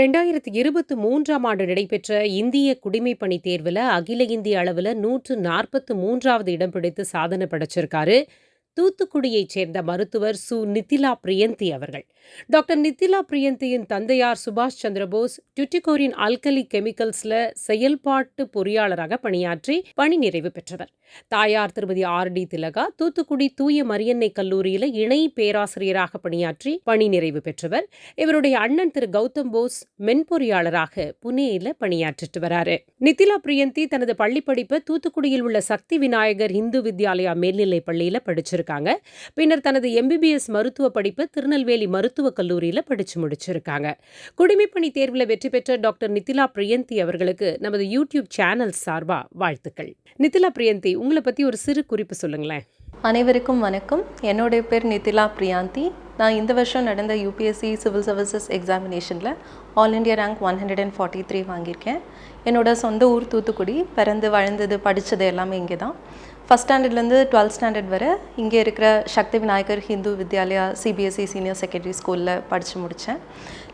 ரெண்டாயிரத்தி இருபத்தி மூன்றாம் ஆண்டு நடைபெற்ற இந்திய குடிமைப்பணி தேர்வில் அகில இந்திய அளவில் நூற்று நாற்பத்து மூன்றாவது இடம் பிடித்து சாதனை படைச்சிருக்காரு. தூத்துக்குடியைச் சேர்ந்த மருத்துவர் சு. நித்திலா பிரியந்தி அவர்கள். டாக்டர் நித்திலா பிரியந்தியின் தந்தையார் சுபாஷ் சந்திரபோஸ் டியூட்டிகோரின் அல்கலி கெமிக்கல்ஸ்ல செயல்பாட்டு பொறியாளராக பணியாற்றி பணி நிறைவு பெற்றவர். தாயார் திருமதி ஆர். டி. திலகா தூத்துக்குடி தூய மரியன்னை கல்லூரியில இணை பேராசிரியராக பணியாற்றி பணி நிறைவு பெற்றவர். இவருடைய அண்ணன் திரு. கௌதம் போஸ் மென்பொறியாளராக புனேயில பணியாற்றிட்டு வராரு. நித்திலா பிரியந்தி தனது பள்ளிப்படிப்பை தூத்துக்குடியில் உள்ள சக்தி விநாயகர் இந்து வித்யாலயா மேல்நிலைப் பள்ளியில படிச்சிருக்காங்க பின்னர் தனது எம்பிபிஎஸ் மருத்துவ படிப்பு திருநெல்வேலி மருத்துவக் கல்லூரியில் படித்து முடிச்சிருக்காங்க. குடிமைப்பணி தேர்வில் வெற்றி பெற்ற டாக்டர் நித்திலா பிரியந்தி அவர்களுக்கு நமது யூடியூப் சேனல் சார்பா வாழ்த்துக்கள். நித்திலா பிரியந்தி உங்களை பற்றி ஒரு சிறு குறிப்பு சொல்லுங்களேன். அனைவருக்கும் வணக்கம். என்னுடைய பேர் நிதிலா பிரியாந்தி. நான் இந்த வருஷம் நடந்த UPSC civil services எக்ஸாமினேஷனில் all India rank one hundred and forty three வாங்கியிருக்கேன். என்னோட சொந்த ஊர் தூத்துக்குடி. பிறந்து வளர்ந்தது படித்தது எல்லாமே இங்கே தான் ஃபஸ்ட் ஸ்டாண்டர்ட்லேருந்து டுவெல்த் ஸ்டாண்டர்ட் வரை இங்கே இருக்கிற Shakti Vinayagar Hindu Vidyalaya CBSE senior secondary ஸ்கூலில் படித்து முடித்தேன்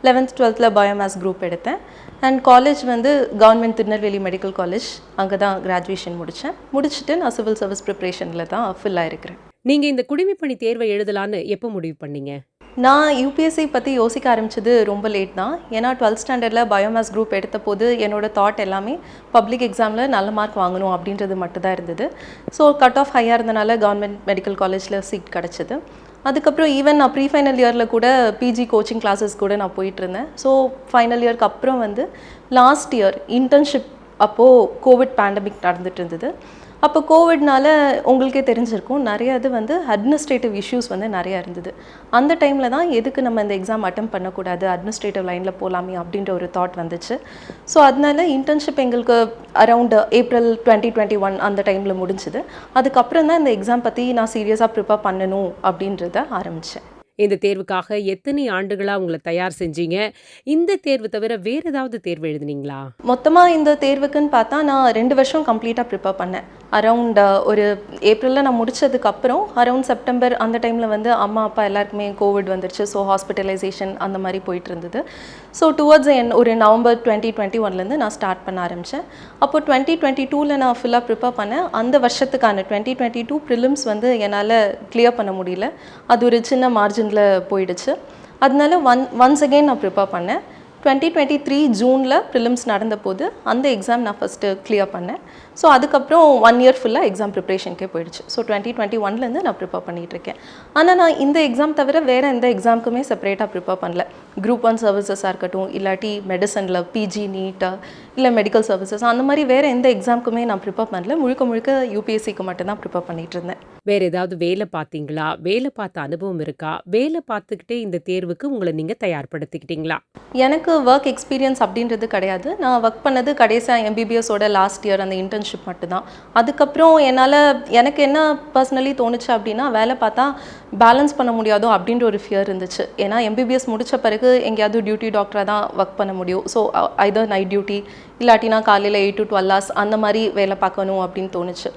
லெவன்த் டுவெல்த்தில் பயோமேஸ் குரூப் எடுத்தேன். அண்ட் காலேஜ் வந்து கவர்மெண்ட் திருநெல்வேலி மெடிக்கல் காலேஜ் அங்கே தான் கிராஜுவேஷன் முடித்தேன் முடிச்சுட்டு நான் சிவில் சர்வீஸ் ப்ரிப்ரேஷனில் தான் ஃபுல்லாக இருக்கிறேன் நீங்கள் இந்த குடிமைப்பணி தேர்வை எழுதலான்னு எப்போ முடிவு பண்ணீங்க? நான் யூபிஎஸ்சி பற்றி யோசிக்க ஆரம்பிச்சது ரொம்ப லேட் தான். ஏன்னா டுவெல்த் ஸ்டாண்டர்டில் பயோமேஸ் குரூப் எடுத்த போது என்னோட தாட் எல்லாமே பப்ளிக் எக்ஸாமில் நல்ல மார்க் வாங்கணும் அப்படின்றது மட்டும்தான் இருந்தது. ஸோ கட் ஆஃப் ஹையாக இருந்தனால கவர்மெண்ட் மெடிக்கல் காலேஜில் சீட் கிடச்சிது. அதுக்கப்புறம் ஈவன் நான் ப்ரீ ஃபைனல் இயரில் கூட பிஜி கோச்சிங் கிளாஸஸ் கூட நான் போயிட்டுருந்தேன் ஸோ ஃபைனல் இயர்க்கு அப்புறம் வந்து லாஸ்ட் இயர் இன்டர்ன்ஷிப் அப்போது கோவிட் பேண்டமிக் நடந்துட்டு இருந்தது. அப்போ கோவிட்னால உங்களுக்கே தெரிஞ்சிருக்கும் நிறைய இது வந்து அட்மினிஸ்ட்ரேட்டிவ் இஷ்யூஸ் வந்து நிறையா இருந்தது. அந்த டைமில் தான் எதுக்கு நம்ம இந்த எக்ஸாம் அட்டம் பண்ணக்கூடாது அட்மினிஸ்ட்ரேட்டிவ் லைனில் போகலாமே அப்படின்ற ஒரு தாட் வந்துச்சு. ஸோ அதனால இன்டர்ன்ஷிப் எங்களுக்கு around April twenty twenty one அந்த டைமில் முடிஞ்சுது. அதுக்கப்புறம் தான் இந்த எக்ஸாம் பற்றி நான் சீரியஸாக ப்ரிப்பேர் பண்ணணும் அப்படின்றத ஆரம்பித்தேன் இந்த தேர்வுக்காக எத்தனை ஆண்டுகளாக உங்களை தயார் செஞ்சீங்க? இந்த தேர்வு தவிர வேற ஏதாவது தேர்வு எழுதுனீங்களா? மொத்தமாக இந்த தேர்வுக்குன்னு பார்த்தா நான் ரெண்டு வருஷம் கம்ப்ளீட்டாக ப்ரிப்பேர் பண்ணேன். அரவுண்ட் ஒரு ஏப்ரலில் நான் முடிச்சதுக்கப்புறம் அரவுண்ட் செப்டம்பர் அந்த டைமில் வந்து அம்மா அப்பா எல்லாருக்குமே கோவிட் வந்துருச்சு. ஸோ ஹாஸ்பிட்டலைசேஷன் அந்த மாதிரி போயிட்டு இருந்தது. ஸோ டுவர்ட்ஸ் என் ஒரு நவம்பர் டுவெண்ட்டி டுவெண்ட்டி ஒன்லேருந்து நான் ஸ்டார்ட் பண்ண ஆரம்பித்தேன் அப்போ டுவெண்ட்டி டுவெண்ட்டி டூவில் நான் ஃபுல்லாக ப்ரிப்பேர் பண்ணேன். அந்த வருஷத்துக்கான டுவெண்ட்டி டுவெண்ட்டி டூ ப்ரிலிம்ஸ் வந்து என்னால் கிளியர் பண்ண முடியல. அது ஒரு சின்ன மார்ஜினில் போயிடுச்சு. அதனால ஒன் ஒன்ஸ் அகெயின் நான் ப்ரிப்பேர் பண்ணேன். டுவெண்ட்டி டுவெண்ட்டி த்ரீ ஜூனில் ப்ரிலிம்ஸ் நடந்த போது அந்த எக்ஸாம் நான் ஃபஸ்ட்டு கிளியர் பண்ணேன். ஸோ அதுக்கப்புறம் ஒன் இயர் ஃபுல்லாக எக்ஸாம் ப்ரிப்ரேஷனுக்கே போயிடுச்சு. ஸோ டுவெண்ட்டி டுவெண்ட்டி ஒன்லேருந்து நான் ப்ரிப்பேர் பண்ணிகிட்டு இருக்கேன் ஆனால் நான் இந்த எக்ஸாம் தவிர வேறு எந்த எக்ஸாமுக்குமே செப்பரேட்டாக ப்ரிப்பேர் பண்ணல. குரூப் ஒன் சர்வீசஸாக இருக்கட்டும் இல்லாட்டி மெடிசனில் பிஜி நீட்டாக இல்லை மெடிக்கல் சர்வீசஸ் அந்த மாதிரி வேறு எந்த எக்ஸாமுக்குமே நான் ப்ரிப்பேர் பண்ணல. முழுக்க முழுக்க யூபிஎஸ்சிக்கு மட்டும்தான் ப்ரிப்பேர் பண்ணிகிட்டு இருந்தேன் வேற ஏதாவது வேலை பார்த்தீங்களா? வேலை பார்த்த அனுபவம் இருக்கா? வேலை பார்த்துக்கிட்டே இந்த தேர்வுக்கு உங்களை நீங்க தயார்படுத்திக்கிட்டீங்களா? எனக்கு ஒர்க் எக்ஸ்பீரியன்ஸ் அப்படின்றது கிடையாது. நான் ஒர்க் பண்ணது கடைசியாக எம்பிபிஎஸோட லாஸ்ட் இயர் அந்த இன்டர்ன்ஷிப் மட்டும்தான். அதுக்கப்புறம் என்னால் எனக்கு என்ன பர்சனலி தோணுச்சு அப்படின்னா வேலை பார்த்தா பேலன்ஸ் பண்ண முடியாதோ அப்படின்ற ஒரு ஃபியர் இருந்துச்சு. ஏன்னா எம்பிபிஎஸ் முடித்த பிறகு எங்கேயாவது டியூட்டி டாக்டராக தான் ஒர்க் பண்ண முடியும். ஸோ ஐதர் நைட் டியூட்டி இல்லாட்டினா காலையில் எயிட் டு டுவெல் ஹவர்ஸ் அந்த மாதிரி வேலை பார்க்கணும் அப்படின்னு தோணுச்சு.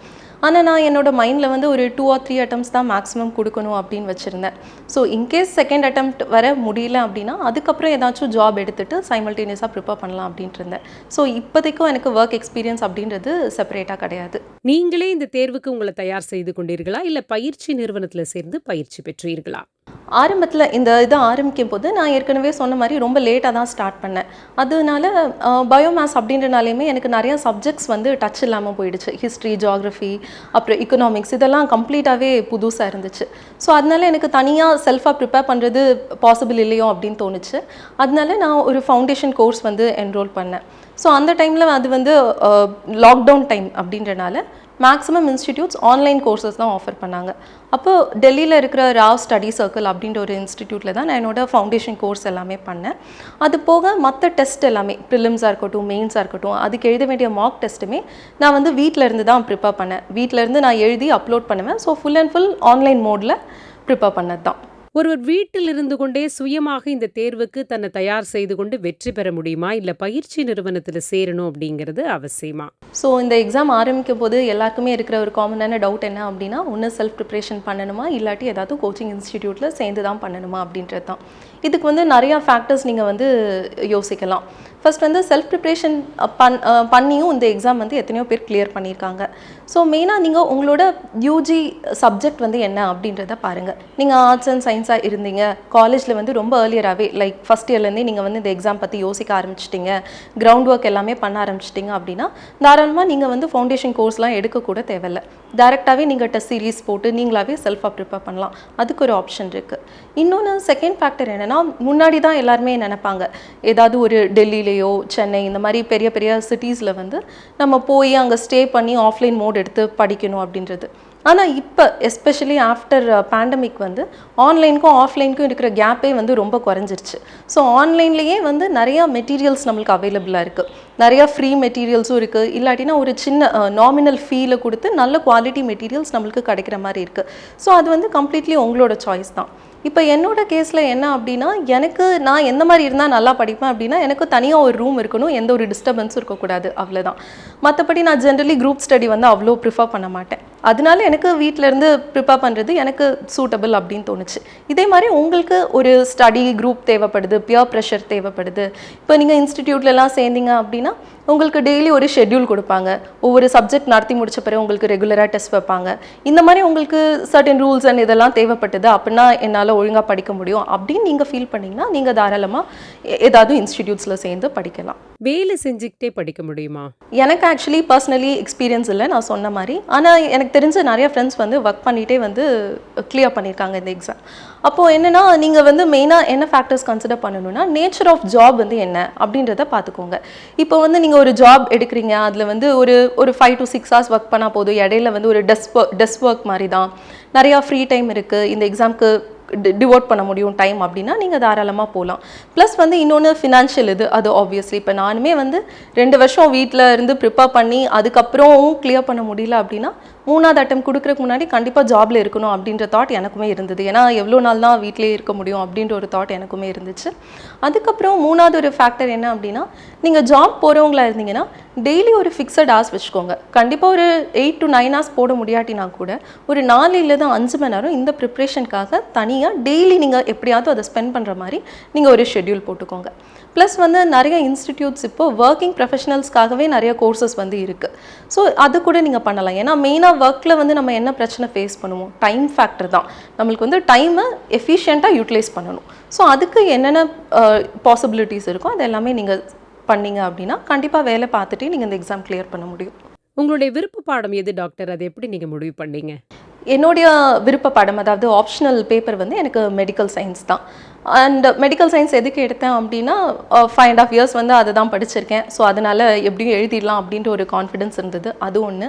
ஆனால் நான் என்னோட மைண்டில் வந்து ஒரு டூ ஆர் த்ரீ அட்டம்ஸ் தான் மேக்ஸிமம் கொடுக்கணும் அப்படின்னு வச்சுருந்தேன். ஸோ இன்கேஸ் செகண்ட் அட்டம் வர முடியல அப்படின்னா அதுக்கப்புறம் ஏதாச்சும் ஜாப் எடுத்துகிட்டு சைமல்டேனியஸாக ப்ரிப்பேர் பண்ணலாம் அப்படின்ட்டு இருந்தேன். ஸோ இப்போதைக்கும் எனக்கு ஒர்க் எக்ஸ்பீரியன்ஸ் அப்படின்றது செப்பரேட்டாக கிடையாது. நீங்களே இந்த தேர்வுக்கு உங்களை தயார் செய்து கொண்டீர்களா? இல்லை பயிற்சி நிறுவனத்தில் சேர்ந்து பயிற்சி பெற்றீர்களா? ஆரம்பத்தில் இந்த இது ஆரம்பிக்கும் போது நான் ஏற்கனவே சொன்ன மாதிரி ரொம்ப லேட்டாக தான் ஸ்டார்ட் பண்ணேன். அதனால பயோமேஸ் அப்படின்றனாலையுமே எனக்கு நிறையா சப்ஜெக்ட்ஸ் வந்து டச் இல்லாமல் போயிடுச்சு. ஹிஸ்ட்ரி ஜியாகிரஃபி அப்புறம் எக்கனாமிக்ஸ் இதெல்லாம் கம்ப்ளீட்டாகவே புதுசாக இருந்துச்சு. ஸோ அதனால எனக்கு தனியாக செல்ஃபாக ப்ரிப்பேர் பண்ணுறது பாசிபிள் இல்லையோ அப்படின்னு தோணுச்சு. அதனால நான் ஒரு ஃபவுண்டேஷன் கோர்ஸ் வந்து என்ரோல் பண்ணேன். ஸோ அந்த டைமில் அது வந்து லாக்டவுன் டைம் அப்படின்றனால மேக்ஸிமம் இன்ஸ்டிடியூட்ஸ் ஆன்லைன் கோர்சஸ் தான் ஆஃபர் பண்ணாங்க. அப்போ டெல்லியில் இருக்கிற ராவ் ஸ்டடி சர்க்கிள் அப்படின்ற ஒரு இன்ஸ்டிடியூட்டில் தான் நான் என்னோட ஃபவுண்டேஷன் கோர்ஸ் எல்லாமே பண்ணேன். அது போக மற்ற டெஸ்ட் எல்லாமே ப்ரிலிம்ஸாக இருக்கட்டும் மெயின்ஸாக இருக்கட்டும் அதுக்கு எழுத வேண்டிய மார்க் டெஸ்ட்டுமே நான் வந்து வீட்டில் இருந்து தான் ப்ரிப்பேர் பண்ணேன். வீட்டில் இருந்து நான் எழுதி அப்லோட் பண்ணுவேன். So full and full online மோடில் ப்ரிப்பேர் பண்ணது தான் ஒருவர் வீட்டில் இருந்து கொண்டே சுயமாக இந்த தேர்வுக்கு தன்னை தயார் செய்து கொண்டு வெற்றி பெற முடியுமா? இல்லை பயிற்சி நிறுவனத்தில் சேரணும் அப்படிங்கிறது அவசியமா? ஸோ இந்த எக்ஸாம் ஆரம்பிக்கும் போது எல்லாருக்குமே இருக்கிற ஒரு காமனான டவுட் என்ன அப்படின்னா ஒன்று செல்ஃப் ப்ரிப்ரேஷன் பண்ணணுமா? இல்லாட்டி ஏதாவது கோச்சிங் இன்ஸ்டிடியூட்டில் சேர்ந்து தான் பண்ணணுமா அப்படின்றது தான் இதுக்கு வந்து நிறையா ஃபேக்டர்ஸ் நீங்கள் வந்து யோசிக்கலாம். ஃபர்ஸ்ட் வந்து செல்ஃப் ப்ரிப்ரேஷன் பண் பண்ணியும் இந்த எக்ஸாம் வந்து எத்தனையோ பேர் கிளியர் பண்ணியிருக்காங்க. ஸோ மெயினாக நீங்கள் உங்களோட யூஜி சப்ஜெக்ட் வந்து என்ன அப்படின்றத பாருங்கள் நீங்கள் ஆர்ட்ஸ் அண்ட் சயின்ஸாக இருந்தீங்க. காலேஜில் வந்து ரொம்ப ஏர்லியராகவே லைக் ஃபஸ்ட் இயர்லேருந்தே நீங்கள் வந்து இந்த எக்ஸாம் பற்றி யோசிக்க ஆரம்பிச்சிட்டிங்க. கிரவுண்ட் ஒர்க் எல்லாமே பண்ண ஆரம்பிச்சிட்டிங்க அப்படின்னா தாராளமாக நீங்கள் வந்து ஃபவுண்டேஷன் கோர்ஸ்லாம் எடுக்கக்கூட தேவையில்லை. டேரெக்டாகவே நீங்கள் டெஸ்ட் சீரிஸ் போட்டு நீங்களாகவே செல்ஃபாக ப்ரிப்பேர் பண்ணலாம். அதுக்கு ஒரு ஆப்ஷன் இருக்குது இன்னொன்று செகண்ட் ஃபேக்டர் என்னென்னா முன்னாடி தான் எல்லாருமே நினைப்பாங்க. ஏதாவது ஒரு டெல்லியில் டெல்லியிலேயோ சென்னை இந்த மாதிரி பெரிய பெரிய சிட்டிஸில் வந்து நம்ம போய் அங்கே ஸ்டே பண்ணி ஆஃப்லைன் மோட் எடுத்து படிக்கணும் அப்படின்றது. ஆனால் இப்போ எஸ்பெஷலி ஆஃப்டர் பேண்டமிக் வந்து ஆன்லைனுக்கும் ஆஃப்லைனுக்கும் இருக்கிற கேப்பே வந்து ரொம்ப குறைஞ்சிருச்சு. ஸோ ஆன்லைன்லேயே வந்து நிறையா மெட்டீரியல்ஸ் நம்மளுக்கு அவைலபிளாக இருக்குது நிறையா ஃப்ரீ மெட்டீரியல்ஸும் இருக்குது இல்லாட்டினா ஒரு சின்ன uh, நாமினல் ஃபீல கொடுத்து நல்ல குவாலிட்டி மெட்டீரியல்ஸ் நம்மளுக்கு கிடைக்கிற மாதிரி இருக்குது ஸோ அது வந்து கம்ப்ளீட்லி உங்களோட சாய்ஸ் தான். இப்போ என்னோட கேஸில் என்ன அப்படின்னா எனக்கு நான் எந்த மாதிரி இருந்தால் நல்லா படிப்பேன் அப்படின்னா எனக்கு தனியாக ஒரு ரூம் இருக்கணும். எந்த ஒரு டிஸ்டர்பன்ஸும் இருக்கக்கூடாது. அவ்வளோதான் மற்றபடி நான் ஜென்ரலி குரூப் ஸ்டடி வந்து அவ்வளோ ப்ரிஃபர் பண்ண மாட்டேன். அதனால எனக்கு வீட்ல இருந்து ப்ரிப்பேர் பண்ணுறது எனக்கு சூட்டபிள் அப்படின்னு தோணுச்சு. இதே மாதிரி உங்களுக்கு ஒரு ஸ்டடி குரூப் தேவைப்படுது பியர் ப்ரெஷர் தேவைப்படுது. இப்போ நீங்கள் இன்ஸ்டிடியூட்லலாம் சேர்ந்தீங்க அப்படின்னா உங்களுக்கு டெய்லி ஒரு ஷெட்யூல் கொடுப்பாங்க. ஒவ்வொரு சப்ஜெக்ட் நடத்தி முடிச்ச பிறகு உங்களுக்கு ரெகுலராக டெஸ்ட் வைப்பாங்க. இந்த மாதிரி உங்களுக்கு சர்டன் ரூல்ஸ் அண்ட் இதெல்லாம் தேவைப்பட்டது அப்படின்னா என்னால் ஒழுங்காக படிக்க முடியும் அப்படின்னு நீங்கள் ஃபீல் பண்ணீங்கன்னா நீங்கள் தாராளமாக ஏதாவது இன்ஸ்டிடியூட்ஸில் சேர்ந்து படிக்கலாம். வேலை செஞ்சுக்கிட்டே படிக்க முடியுமா? எனக்கு ஆக்சுவலி பர்சனலி எக்ஸ்பீரியன்ஸ் இல்லை நான் சொன்ன மாதிரி. ஆனால் எனக்கு தெரிஞ்ச நிறைய ஃப்ரெண்ட்ஸ் வந்து ஒர்க் பண்ணிகிட்டே வந்து கிளியர் பண்ணியிருக்காங்க இந்த எக்ஸாம் அப்போது என்னென்னா நீங்கள் வந்து மெயினாக என்ன ஃபேக்டர்ஸ் கன்சிடர் பண்ணணும்னா நேச்சர் ஆஃப் ஜாப் வந்து என்ன அப்படின்றத பார்த்துக்கோங்க. இப்போ வந்து நீங்கள் ஒரு ஜாப் எடுக்கிறீங்க அதில் வந்து ஒரு ஒரு five to six hours work பண்ணால் போதும். இடையில வந்து ஒரு டெஸ்க் ஒர்க் டெஸ்க் ஒர்க் மாதிரி தான் நிறையா ஃப்ரீ டைம் இருக்குது இந்த எக்ஸாம்க்கு டிவோட் பண்ண முடியும் டைம் அப்படின்னா நீங்கள் தாராளமாக போகலாம் ப்ளஸ் வந்து இன்னொன்று ஃபினான்ஷியல் இது அது ஆப்வியஸ்லி இப்போ நானுமே வந்து ரெண்டு வருஷம் வீட்டில் இருந்து ப்ரிப்பேர் பண்ணி அதுக்கப்புறம் கிளியர் பண்ண முடியல அப்படின்னா மூணாவது அட்டம் கொடுக்குறதுக்கு முன்னாடி கண்டிப்பாக ஜாபில் இருக்கணும் அப்படின்ற தாட் எனக்குமே இருந்தது. ஏன்னா எவ்வளோ நாள் தான் வீட்டிலே இருக்க முடியும் அப்படின்ற ஒரு தாட் எனக்குமே இருந்துச்சு. அதுக்கப்புறம் மூணாவது ஒரு ஃபேக்டர் என்ன அப்படின்னா நீங்கள் ஜாப் போகிறவங்களா இருந்தீங்கன்னா டெய்லி ஒரு ஃபிக்ஸட் ஹார்ஸ் வச்சுக்கோங்க. கண்டிப்பாக ஒரு எயிட் டு நைன் ஹார்ஸ் போட முடியாட்டினா கூட ஒரு நாலு தான் அஞ்சு மணி நேரம் இந்த ப்ரிப்ரேஷனுக்காக தனியாக டெய்லி நீங்கள் எப்படியாவது அதை ஸ்பெண்ட் பண்ணுற மாதிரி நீங்கள் ஒரு ஷெட்யூல் போட்டுக்கோங்க. ப்ளஸ் வந்து நிறைய இன்ஸ்டிடியூட்ஸ் இப்போ ஒர்க்கிங் ப்ரொஃபஷனல்ஸ்க்காகவே நிறைய கோர்சஸ் வந்து இருக்குது ஸோ அது கூட நீங்கள் பண்ணலாம். ஏன்னா மெயினாக ஒர்க்கில் வந்து நம்ம என்ன பிரச்சனை ஃபேஸ் பண்ணுவோம்? டைம் ஃபேக்டர் தான். நம்மளுக்கு வந்து டைமை எஃபிஷியண்ட்டாக யூட்டிலைஸ் பண்ணணும். ஸோ அதுக்கு என்னென்ன பாசிபிலிட்டிஸ் இருக்கோ அது எல்லாமே நீங்கள் பண்ணீங்க அப்படின்னா கண்டிப்பாக வேலை பார்த்துட்டு நீங்கள் இந்த எக்ஸாம் கிளியர் பண்ண முடியும். உங்களுடைய விருப்ப பாடம் எது டாக்டர் அதை எப்படி நீங்க முடிவு பண்ணீங்க? என்னுடைய விருப்ப பாடம் அதாவது ஆப்ஷனல் பேப்பர் வந்து எனக்கு மெடிக்கல் சயின்ஸ் தான். அண்ட் மெடிக்கல் சயின்ஸ் எதுக்கு எடுத்தேன் அப்படின்னா ஃபைவ் அண்ட் ஆஃப் இயர்ஸ் வந்து அதை தான் படிச்சிருக்கேன். ஸோ அதனால் எப்படியும் எழுதிடலாம் அப்படின்ற ஒரு கான்ஃபிடன்ஸ் இருந்தது. அது ஒன்று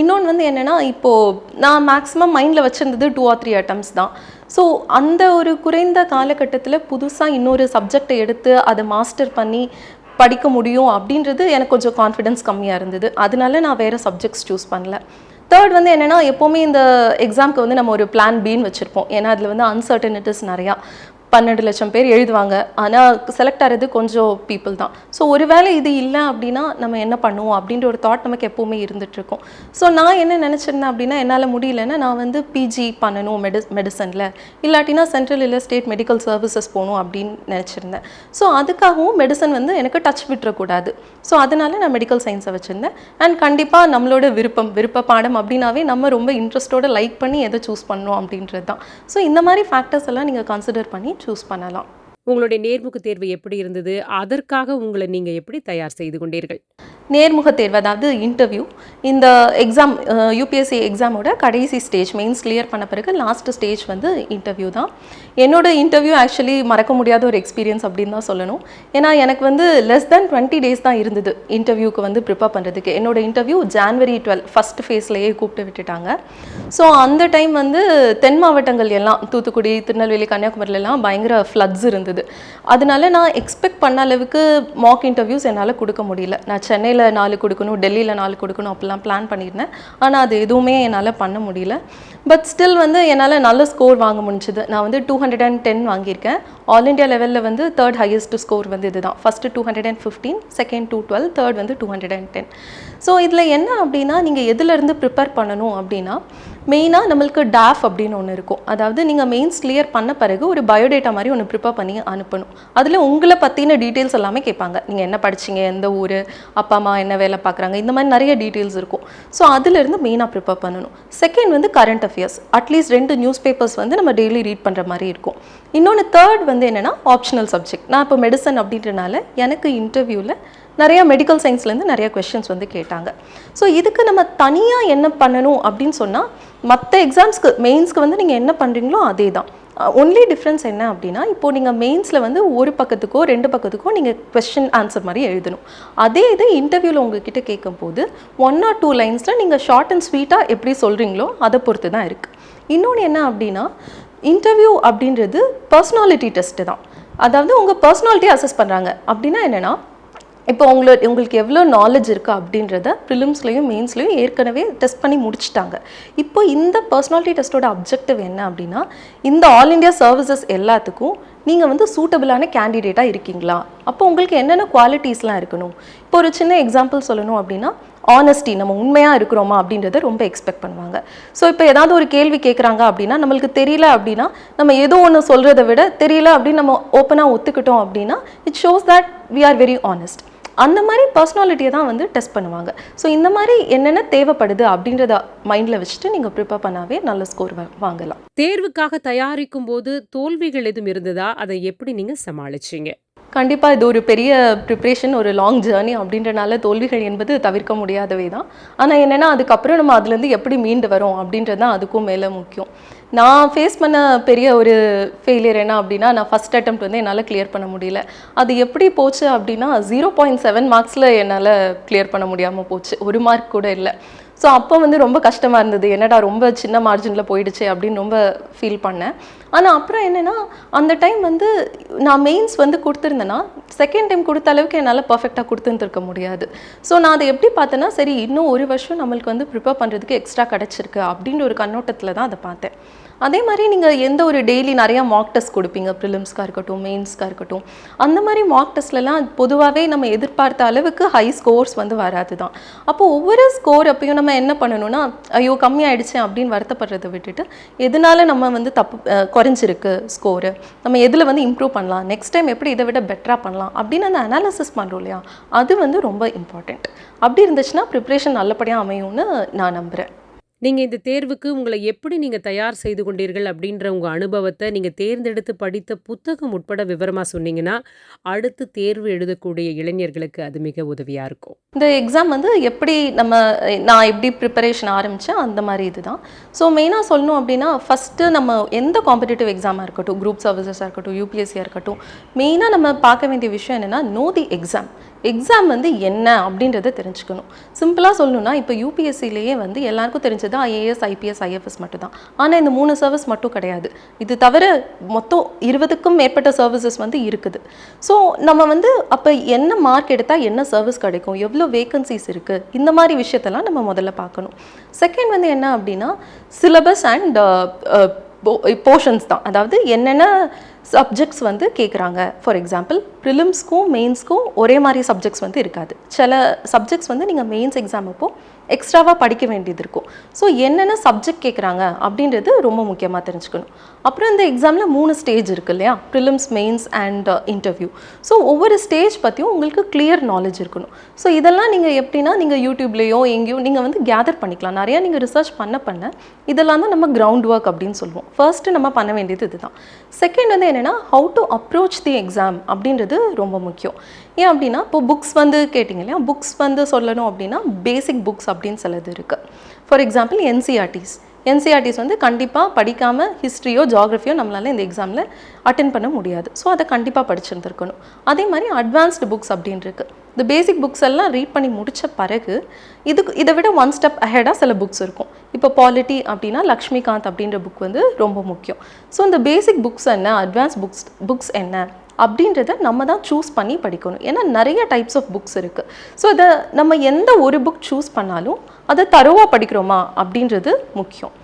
இன்னொன்று வந்து என்னென்னா இப்போது நான் மேக்ஸிமம் மைண்டில் வச்சுருந்தது டூ ஆர் த்ரீ அட்டம்ஸ் தான். ஸோ அந்த ஒரு குறைந்த காலகட்டத்தில் புதுசாக இன்னொரு சப்ஜெக்டை எடுத்து அதை மாஸ்டர் பண்ணி படிக்க முடியும் அப்படின்றது எனக்கு கொஞ்சம் கான்ஃபிடன்ஸ் கம்மியாக இருந்தது. அதனால நான் வேறு சப்ஜெக்ட்ஸ் சூஸ் பண்ணல. தேர்ட் வந்து என்னென்னா எப்போவுமே இந்த எக்ஸாம்க்கு வந்து நம்ம ஒரு பிளான் பின்னு வச்சுருப்போம். ஏன்னா அதில் வந்து அன்சர்டனிட்டிஸ் நிறையா. பன்னெண்டு லட்சம் பேர் எழுதுவாங்க. ஆனால் செலக்ட் ஆகிறது கொஞ்சம் பீப்புள் தான். ஸோ ஒருவேளை இது இல்லை அப்படின்னா நம்ம என்ன பண்ணுவோம் அப்படின்ற ஒரு தாட் நமக்கு எப்போவுமே இருந்துகிட்ருக்கும் ஸோ நான் என்ன நினச்சிருந்தேன் அப்படின்னா என்னால் முடியலன்னா நான் வந்து பிஜி பண்ணணும் மெடி மெடிசனில் இல்லாட்டினா சென்ட்ரல் இல்லை ஸ்டேட் மெடிக்கல் சர்வீசஸ் போகணும் அப்படின்னு நினச்சிருந்தேன். ஸோ அதுக்காகவும் மெடிசன் வந்து எனக்கு டச் விட்டுறக்கூடாது. ஸோ அதனால நான் மெடிக்கல் சயின்ஸை வச்சுருந்தேன். அண்ட் கண்டிப்பாக நம்மளோட விருப்பம் விருப்ப பாடம் அப்படின்னாவே நம்ம ரொம்ப இன்ட்ரெஸ்ட்டோட லைக் பண்ணி எதை சூஸ் பண்ணோம் அப்படின்றது தான். ஸோ இந்த மாதிரி ஃபேக்டர்ஸ் எல்லாம் நீங்கள் கன்சிடர் பண்ணி சூஸ் பண்ணலாம். உங்களுடைய நேர்முக தேர்வு எப்படி இருந்தது? அதற்காக உங்களை நீங்க எப்படி தயார் செய்து கொண்டீர்கள்? நேர்முக தேர்வு அதாவது இன்டர்வியூ இந்த எக்ஸாம் யூபிஎஸ்சி எக்ஸாமோட கடைசி ஸ்டேஜ் மெயின்ஸ் கிளியர் பண்ண பிறகு லாஸ்ட் ஸ்டேஜ் வந்து இன்டர்வியூ தான். என்னோட இன்டர்வியூ ஆக்சுவலி மறக்க முடியாத ஒரு எக்ஸ்பீரியன்ஸ் அப்படின்னு தான் சொல்லணும். ஏன்னா எனக்கு வந்து லெஸ் தேன் டுவெண்ட்டி டேஸ் தான் இருந்தது இன்டர்வியூக்கு வந்து ப்ரிப்பேர் பண்ணுறதுக்கு என்னோட இன்டர்வியூ ஜான்வரி டுவெல் ஃபஸ்ட் ஃபேஸ்லேயே கூப்பிட்டு விட்டுட்டாங்க. ஸோ அந்த டைம் வந்து தென் மாவட்டங்கள் எல்லாம் தூத்துக்குடி திருநெல்வேலி கன்னியாகுமரியிலலாம் பயங்கர ஃப்ளட்ஸ் இருந்தது. அதனால நான் எக்ஸ்பெக்ட் பண்ண அளவுக்கு மாக் இன்டர்வியூஸ் என்னால் கொடுக்க முடியல. நான் சென்னையில் நாலு கொடுக்கணும் டெல்லியில் நாலு கொடுக்கணும் எல்லாம் பிளான் பண்ணியிருந்தேன் ஆனால் அது எதுவுமே என்னால் பண்ண முடியல. பட் ஸ்டில் வந்து என்னால் நல்ல ஸ்கோர் வாங்க முடிஞ்சுது. நான் வந்து டூ ஹண்ட்ரட் அண்ட் டென் வாங்கியிருக்கேன் ஆல் இண்டியா லெவலில் வந்து தேர்ட் ஹையஸ்ட் ஸ்கோர் வந்து இதுதான். First two hundred and fifteen second two twelve third வந்து two hundred and ten so இதில் என்ன அப்படின்னா நீங்கள் எதுலேருந்து ப்ரிப்பேர் பண்ணணும் அப்படின்னா மெயினாக நம்மளுக்கு டாஃப் அப்படின்னு ஒன்று இருக்கும். அதாவது நீங்கள் மெயின்ஸ் கிளியர் பண்ண பிறகு ஒரு பயோடேட்டா மாதிரி ஒன்று ப்ரிப்பேர் பண்ணி அனுப்பணும். அதில் உங்களை பற்றின டீட்டெயில்ஸ் எல்லாமே கேட்பாங்க. நீங்கள் என்ன படிச்சீங்க எந்த ஊர் அப்பா அம்மா என்ன வேலை பார்க்குறாங்க இந்த மாதிரி நிறைய டீட்டெயில்ஸ் இருக்கும். ஸோ அதுலேருந்து மெயினாக ப்ரிப்பேர் பண்ணணும். செகண்ட் வந்து கரண்ட் அஃபேர்ஸ் அட்லீஸ்ட் ரெண்டு நியூஸ் பேப்பர்ஸ் வந்து நம்ம டெய்லி ரீட் பண்ணுற மாதிரி இருக்கும். இன்னொன்று தேர்ட் வந்து என்னென்னா ஆப்ஷனல் சப்ஜெக்ட் நான் இப்போ மெடிசன் அப்படின்றனால எனக்கு இன்டர்வியூவில் நிறையா மெடிக்கல் சயின்ஸ்லேருந்து நிறைய கொஷின்ஸ் வந்து கேட்டாங்க. ஸோ இதுக்கு நம்ம தனியாக என்ன பண்ணணும் அப்படின்னு சொன்னால் மற்ற எக்ஸாம்ஸ்க்கு மெயின்ஸ்க்கு வந்து நீங்கள் என்ன பண்ணுறீங்களோ அதே தான் ஒன்லி டிஃப்ரென்ஸ் என்ன அப்படின்னா இப்போது நீங்கள் மெயின்ஸில் வந்து ஒரு பக்கத்துக்கோ ரெண்டு பக்கத்துக்கோ நீங்கள் கொஸ்டின் ஆன்சர் மாதிரி எழுதணும். அதே இது இன்டர்வியூவில் உங்ககிட்ட கேட்கும்போது ஒன் ஆர் டூ லைன்ஸில் நீங்கள் ஷார்ட் அண்ட் ஸ்வீட்டாக எப்படி சொல்கிறீங்களோ அதை பொறுத்து தான் இருக்குது இன்னொன்று என்ன அப்படின்னா இன்டர்வியூ அப்படின்றது பர்சனாலிட்டி டெஸ்ட்டு தான். அதாவது உங்கள் பர்சனாலிட்டி அசஸ் பண்ணுறாங்க அப்படின்னா என்னென்னா இப்போ உங்களோட உங்களுக்கு எவ்வளோ நாலேஜ் இருக்குது அப்படின்றத ப்ரிலிம்ஸ்லையும் மெயின்ஸ்லையும் ஏற்கனவே டெஸ்ட் பண்ணி முடிச்சிட்டாங்க. இப்போ இந்த பர்சனாலிட்டி டெஸ்ட்டோட அப்ஜெக்டிவ் என்ன அப்படின்னா இந்த ஆல் இந்தியா சர்வீசஸ் எல்லாத்துக்கும் நீங்கள் வந்து சூட்டபிளான கேண்டிடேட்டாக இருக்கீங்களா? அப்போ உங்களுக்கு என்னென்ன குவாலிட்டிஸ்லாம் இருக்கணும்? இப்போ ஒரு சின்ன எக்ஸாம்பிள் சொல்லணும் அப்படின்னா ஆனஸ்டி நம்ம உண்மையாக இருக்கிறோமா அப்படின்றத ரொம்ப எக்ஸ்பெக்ட் பண்ணுவாங்க. ஸோ இப்போ ஏதாவது ஒரு கேள்வி கேட்குறாங்க அப்படின்னா நம்மளுக்கு தெரியல அப்படின்னா நம்ம ஏதோ ஒன்று சொல்கிறத விட தெரியல அப்படின்னு நம்ம ஓப்பனாக ஒத்துக்கிட்டோம் அப்படின்னா it shows that we are very honest அந்த மாதிரி பர்சனாலிட்டியை தான் வந்து டெஸ்ட் பண்ணுவாங்க. ஸோ இந்த மாதிரி என்னென்ன தேவைப்படுது அப்படின்றத மைண்டில் வச்சுட்டு நீங்கள் ப்ரிப்பேர் பண்ணாவே நல்ல ஸ்கோர் வாங்கலாம். தேர்வுக்காக தயாரிக்கும் போது தோல்விகள் எதுவும் இருந்ததா? அதை எப்படி நீங்க சமாளிச்சீங்க? கண்டிப்பாக இது ஒரு பெரிய ப்ரிப்ரேஷன் ஒரு லாங் ஜேர்னி அப்படின்றனால தோல்விகள் என்பது தவிர்க்க முடியாதவை தான். ஆனால் என்னென்னா அதுக்கப்புறம் நம்ம அதுலேருந்து எப்படி மீண்டு வரோம் அப்படின்றது தான் அதுக்கும் மேலே முக்கியம். நான் ஃபேஸ் பண்ண பெரிய ஒரு ஃபெயிலியர் என்ன அப்படின்னா நான் ஃபஸ்ட் அட்டம் வந்து என்னால் கிளியர் பண்ண முடியல. அது எப்படி போச்சு அப்படின்னா ஜீரோ பாயிண்ட் செவன் மார்க்ஸில் என்னால் கிளியர் பண்ண முடியாமல் போச்சு. ஒரு மார்க் கூட இல்லை. ஸோ அப்போ வந்து ரொம்ப கஷ்டமாக இருந்தது. என்னடா ரொம்ப சின்ன மார்ஜினில் போயிடுச்சு அப்படின்னு ரொம்ப ஃபீல் பண்ணேன். ஆனால் அப்புறம் என்னென்னா அந்த டைம் வந்து நான் மெயின்ஸ் வந்து கொடுத்துருந்தேன்னா செகண்ட் டைம் கொடுத்த அளவுக்கு என்னால் பர்ஃபெக்டாக கொடுத்துருந்துருக்க முடியாது. ஸோ நான் அதை எப்படி பார்த்தேன்னா சரி இன்னும் ஒரு வருஷம் நம்மளுக்கு வந்து ப்ரிப்பேர் பண்ணுறதுக்கு எக்ஸ்ட்ரா கிடச்சிருக்கு அப்படின்ற ஒரு கண்ணோட்டத்தில் தான் அதை பார்த்தேன். அதே மாதிரி நீங்கள் எந்த ஒரு டெய்லி நிறையா மார்க் டெஸ்ட் கொடுப்பீங்க? ப்ரிலிம்ஸ்க்காக இருக்கட்டும் மெயின்ஸ்க்காக இருக்கட்டும். அந்த மாதிரி மார்க் டெஸ்ட்லலாம் பொதுவாகவே நம்ம எதிர்பார்த்த அளவுக்கு ஹை ஸ்கோர்ஸ் வந்து வராது தான் அப்போ ஒவ்வொரு ஸ்கோர் அப்பயும் நம்ம என்ன பண்ணணும்னா ஐயோ கம்மியாயிடுச்சு அப்படின்னு வருத்தப்படுறதை விட்டுட்டு எதனால நம்ம வந்து தப்பு குறைஞ்சிருக்கு ஸ்கோரு நம்ம எதில் வந்து இம்ப்ரூவ் பண்ணலாம்? நெக்ஸ்ட் டைம் எப்படி இதை விட பெட்டராக பண்ணலாம்? அப்படின்னு அந்த அனாலிசிஸ் பண்ணுறோம் இல்லையா? அது வந்து ரொம்ப இம்பார்ட்டண்ட் அப்படி இருந்துச்சுன்னா ப்ரிப்ரேஷன் நல்லபடியாக அமையும்னு நான் நம்புகிறேன் நீங்கள் இந்த தேர்வுக்கு உங்களை எப்படி நீங்கள் தயார் செய்து கொண்டீர்கள் அப்படின்ற உங்கள் அனுபவத்தை நீங்கள் தேர்ந்தெடுத்து படித்த புத்தகம் உட்பட விவரமாக சொன்னீங்கன்னா அடுத்து தேர்வு எழுதக்கூடிய இளைஞர்களுக்கு அது மிக உதவியாக இருக்கும். இந்த எக்ஸாம் வந்து எப்படி நம்ம நான் எப்படி ப்ரிப்பரேஷன் ஆரம்பித்தேன் அந்த மாதிரி இதுதான். ஸோ மெயினாக சொல்லணும் அப்படின்னா ஃபஸ்ட்டு நம்ம எந்த காம்படிட்டிவ் எக்ஸாமாக இருக்கட்டும் குரூப் சர்வீசஸாக இருக்கட்டும் யூபிஎஸ்சியாக இருக்கட்டும் மெயினாக நம்ம பார்க்க வேண்டிய விஷயம் என்னென்னா நோ தி எக்ஸாம் எக்ஸாம் வந்து என்ன அப்படின்றத தெரிஞ்சுக்கணும். சிம்பிளாக சொல்லணும்னா இப்போ யூபிஎஸ்சிலேயே வந்து எல்லாருக்கும் தெரிஞ்சது ஐஏஎஸ் ஐபிஎஸ் ஐஎஃப்எஸ் மட்டும் தான் ஆனால் இந்த மூணு சர்வீஸ் மட்டும் கிடையாது. இது தவிர மொத்தம் இருபதுக்கும் மேற்பட்ட சர்வீசஸ் வந்து இருக்குது. ஸோ நம்ம வந்து அப்போ என்ன மார்க் எடுத்தால் என்ன சர்வீஸ் கிடைக்கும்? எவ்வளோ வேகன்சிஸ் இருக்குது இந்த மாதிரி விஷயத்தெல்லாம் நம்ம முதல்ல பார்க்கணும். செகண்ட் வந்து என்ன அப்படின்னா சிலபஸ் அண்ட் போர்ஷன்ஸ் தான். அதாவது என்னென்ன சப்ஜெக்ட்ஸ் வந்து கேட்குறாங்க ஃபார் எக்ஸாம்பிள் ப்ரிலிம்ஸ்க்கும் மெயின்ஸ்க்கும் ஒரே மாதிரி சப்ஜெக்ட்ஸ் வந்து இருக்காது. சில சப்ஜெக்ட்ஸ் வந்து நீங்கள் மெயின்ஸ் எக்ஸாம் அப்போ எக்ஸ்ட்ராவாக படிக்க வேண்டியது இருக்கும். ஸோ என்னென்ன சப்ஜெக்ட் கேட்குறாங்க அப்படின்றது ரொம்ப முக்கியமாக தெரிஞ்சுக்கணும். அப்புறம் இந்த எக்ஸாமில் மூணு ஸ்டேஜ் இருக்கு இல்லையா? Prelims mains and interview so ஒவ்வொரு ஸ்டேஜ் பற்றியும் உங்களுக்கு கிளியர் நாலேஜ் இருக்கணும். ஸோ இதெல்லாம் நீங்கள் எப்படின்னா நீங்கள் யூடியூப்லேயோ எங்கேயோ நீங்கள் வந்து கேதர் பண்ணிக்கலாம். நிறையா நீங்கள் ரிசர்ச் பண்ண பண்ண இதெல்லாம் தான் நம்ம கிரவுண்ட் ஒர்க் அப்படின்னு சொல்லுவோம். ஃபர்ஸ்ட்டு நம்ம பண்ண வேண்டியது இதுதான். செகண்ட் வந்து என்னென்னா how to approach the exam அப்படின்றது ரொம்ப முக்கியம். ஏன் அப்படின்னா இப்போ புக்ஸ் வந்து கேட்டிங்க இல்லையா புக்ஸ் வந்து சொல்லணும் அப்படின்னா பேசிக் புக்ஸ் அப்படின்னு சிலது இருக்குது ஃபார் எக்ஸாம்பிள் என்சிஆர்டிஸ் என்சிஆர்டிஸ் வந்து கண்டிப்பாக படிக்காமல் ஹிஸ்ட்ரியோ ஜாகிரஃபியோ நம்மளால் இந்த எக்ஸாமில் அட்டென்ட் பண்ண முடியாது. ஸோ அதை கண்டிப்பாக படிச்சிருந்துருக்கணும். அதே மாதிரி அட்வான்ஸ்டு புக்ஸ் அப்படின்னு இந்த பேசிக் புக்ஸ் எல்லாம் ரீட் பண்ணி முடித்த பிறகு இதுக்கு இதை விட ஒன் ஸ்டெப் அஹெடாக சில புக்ஸ் இருக்கும். இப்போ பாலிட்டி அப்படின்னா லக்ஷ்மிகாந்த் அப்படின்ற புக் வந்து ரொம்ப முக்கியம். ஸோ இந்த பேசிக் புக்ஸ் என்ன? அட்வான்ஸ் புக்ஸ் புக்ஸ் என்ன? அப்படின்றத நம்ம தான் சூஸ் பண்ணி படிக்கணும். ஏன்னா நிறைய டைப்ஸ் ஆஃப் புக்ஸ் இருக்குது ஸோ இதை நம்ம எந்த ஒரு புக் சூஸ் பண்ணாலும் அதை தரோவாக படிக்கிறோமா அப்படின்றது முக்கியம்.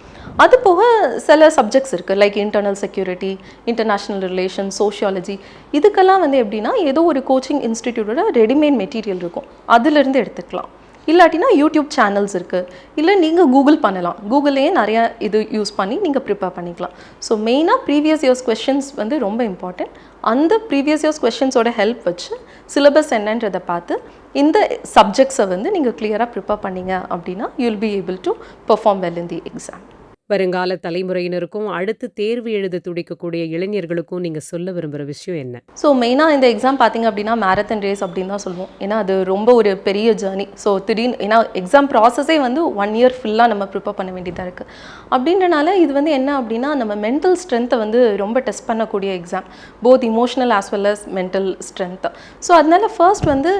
அது போக சில சப்ஜெக்ட்ஸ் இருக்குது like internal security international relation sociology இதுக்கெல்லாம் வந்து எப்படின்னா ஏதோ ஒரு கோச்சிங் இன்ஸ்டிடியூட்டோட ரெடிமேட் மெட்டீரியல் இருக்கும். அதுலேருந்து எடுத்துக்கலாம். இல்லாட்டினா யூடியூப் சேனல்ஸ் இருக்குது இல்லை நீங்கள் கூகுள் பண்ணலாம். கூகுள்லேயே நிறையா இது யூஸ் பண்ணி நீங்கள் ப்ரிப்பேர் பண்ணிக்கலாம். ஸோ மெயினாக ப்ரீவியஸ் இயர்ஸ் கொஷின்ஸ் வந்து ரொம்ப இம்பார்ட்டன்ட் அந்த ப்ரீவியஸ் இயர்ஸ் கொஷின்ஸோட ஹெல்ப் வச்சு சிலபஸ் என்னன்றதை பார்த்து இந்த சப்ஜெக்ட்ஸை வந்து நீங்கள் கிளியராக ப்ரிப்பேர் பண்ணீங்க அப்படின்னா you'll be able to perform well in the exam வருங்கால தலைமுறையினருக்கும் அடுத்து தேர்வு எழுத துடிக்கக்கூடிய இளைஞர்களுக்கும் நீங்க சொல்ல விரும்புகிற விஷயம் என்ன? ஸோ மெயினாக இந்த எக்ஸாம் பார்த்தீங்க அப்படின்னா மேரத்தன் ரேஸ் அப்படின்னு தான் சொல்லுவோம். ஏன்னா அது ரொம்ப ஒரு பெரிய ஜேர்னி ஸோ திடீர்னு ஏன்னா எக்ஸாம் ப்ராசஸே வந்து ஒன் இயர் ஃபுல்லாக நம்ம ப்ரிப்பேர் பண்ண வேண்டியதாக இருக்குது அப்படின்றனால இது வந்து என்ன அப்படின்னா நம்ம மென்டல் ஸ்ட்ரென்த்தை வந்து ரொம்ப டெஸ்ட் பண்ணக்கூடிய exam both emotional as well as mental strength so அதனால ஃபர்ஸ்ட் வந்து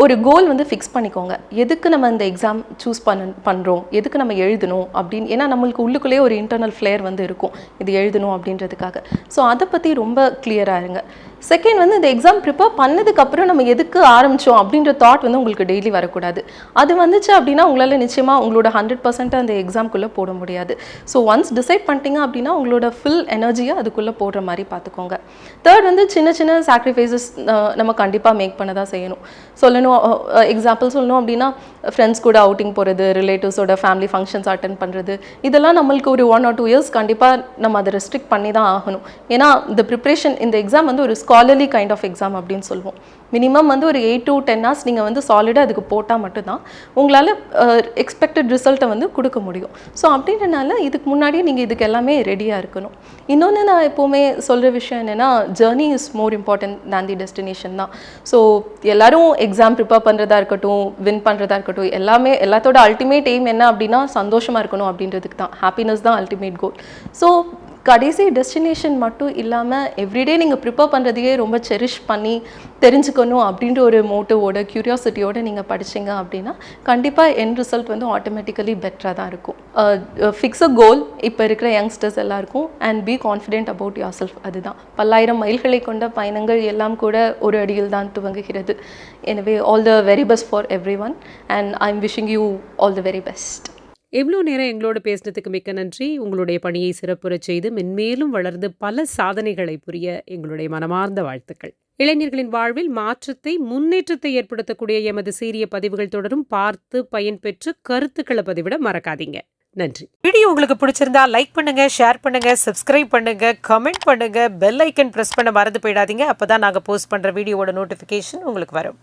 ஒரு கோல் வந்து ஃபிக்ஸ் பண்ணிக்கோங்க. எதுக்கு நம்ம இந்த எக்ஸாம் சூஸ் பண்ண பண்ணுறோம் எதுக்கு நம்ம எழுதணும் அப்படின்னு? ஏன்னா நம்மளுக்கு உள்ளுக்குள்ளேயே ஒரு இன்டர்னல் ஃப்ளேர் வந்து இருக்கும். இது எழுதணும் அப்படின்றதுக்காக. ஸோ அதை பற்றி ரொம்ப கிளியராக இருங்க. செகண்ட் வந்து இந்த எக்ஸாம் ப்ரிப்பேர் பண்ணதுக்கப்புறம் நம்ம எதுக்கு ஆரம்பித்தோம் அப்படின்ற தாட் வந்து உங்களுக்கு டெய்லி வரக்கூடாது. அது வந்துச்சு அப்படின்னா உங்களால் நிச்சயமாக உங்களோட ஹண்ட்ரட் பர்சன்ட் அந்த எக்ஸாம்குள்ளே போட முடியாது. ஸோ ஒன்ஸ் டிசைட் பண்ணிட்டீங்க அப்படின்னா உங்களோட ஃபுல் எனர்ஜியை அதுக்குள்ளே போடுற மாதிரி பார்த்துக்கோங்க. தேர்ட் வந்து சின்ன சின்ன சாக்ரிஃபைசஸ் நம்ம கண்டிப்பாக மேக் பண்ண தான் செய்யணும். சொல்லணும் எக்ஸாம்பிள் சொல்லணும் அப்படின்னா ஃப்ரெண்ட்ஸ் கூட அவுட்டிங் போகிறது ரிலேட்டிவ்ஸோட ஃபேமிலி ஃபங்க்ஷன்ஸ் அட்டன் பண்ணுறது இதெல்லாம் நம்மளுக்கு ஒரு ஒன் ஆர் டூ இயர்ஸ் கண்டிப்பாக நம்ம அதை ரெஸ்ட்ரிக்ட் பண்ணி தான் ஆகணும். ஏன்னா இந்த ப்ரிப்ரேஷன் இந்த எக்ஸாம் வந்து ஒரு ஸ்காலர்லி கைண்ட் ஆஃப் எக்ஸாம் அப்படின்னு சொல்லுவோம் மினிமம் வந்து ஒரு எயிட் டு டென் ஹவர்ஸ் நீங்கள் வந்து சாலிடாக அதுக்கு போட்டால் மட்டும்தான் உங்களால் எக்ஸ்பெக்டட் ரிசல்ட்டை வந்து கொடுக்க முடியும். ஸோ அப்படின்றனால இதுக்கு முன்னாடியே நீங்கள் இதுக்கு எல்லாமே ரெடியாக இருக்கணும். இன்னொன்று நான் எப்போவுமே சொல்கிற விஷயம் என்னென்னா journey is more important than the destination தான். ஸோ எல்லோரும் எக்ஸாம் ப்ரிப்பேர் பண்ணுறதா இருக்கட்டும் வின் பண்ணுறதா இருக்கட்டும் எல்லாமே எல்லாத்தோட அல்டிமேட் எய்ம் என்ன அப்படின்னா சந்தோஷமாக இருக்கணும் அப்படின்றதுக்கு தான். ஹாப்பினஸ் தான் அல்டிமேட் கோல் ஸோ கடைசி டெஸ்டினேஷன் மட்டும் இல்லாமல் எவ்ரிடே நீங்கள் ப்ரிப்பேர் பண்ணுறதையே ரொம்ப செரிஷ் பண்ணி தெரிஞ்சுக்கணும் அப்படின்ற ஒரு மோட்டிவோட க்யூரியாசிட்டியோடு நீங்கள் படிச்சீங்க அப்படின்னா கண்டிப்பாக என் ரிசல்ட் வந்து ஆட்டோமேட்டிக்கலி பெட்டராக தான் இருக்கும். ஃபிக்ஸ் அ கோல் இப்போ இருக்கிற யங்ஸ்டர்ஸ் எல்லாருக்கும் and be confident about yourself அதுதான். பல்லாயிரம் மைல்களை கொண்ட பயணங்கள் எல்லாம் கூட ஒரு அடியில் தான் துவங்குகிறது. எனவே all the very best for everyone and I am wishing you all the very best எவ்வளோ நேரம் எங்களோட பேசினதுக்கு மிக்க நன்றி. உங்களுடைய பணியை சிறப்புறச் செய்து மென்மேலும் வளர்ந்து பல சாதனைகளை புரிய எங்களுடைய மனமார்ந்த வாழ்த்துக்கள். இளைஞர்களின் வாழ்வில் மாற்றத்தை முன்னேற்றத்தை ஏற்படுத்தக்கூடிய எமது சீரிய பதிவுகள் தொடரும். பார்த்து பயன்பெற்று கருத்துக்களை பதிவிட மறக்காதீங்க. நன்றி. வீடியோ உங்களுக்கு பிடிச்சிருந்தா லைக் பண்ணுங்க ஷேர் பண்ணுங்க சப்ஸ்கிரைப் பண்ணுங்க கமெண்ட் பண்ணுங்க பெல் ஐக்கன் பிரஸ் பண்ண மறந்து போயிடாதீங்க. அப்பதான் நாங்கள் போஸ்ட் பண்ற வீடியோவோட நோட்டிபிகேஷன் உங்களுக்கு வரும்.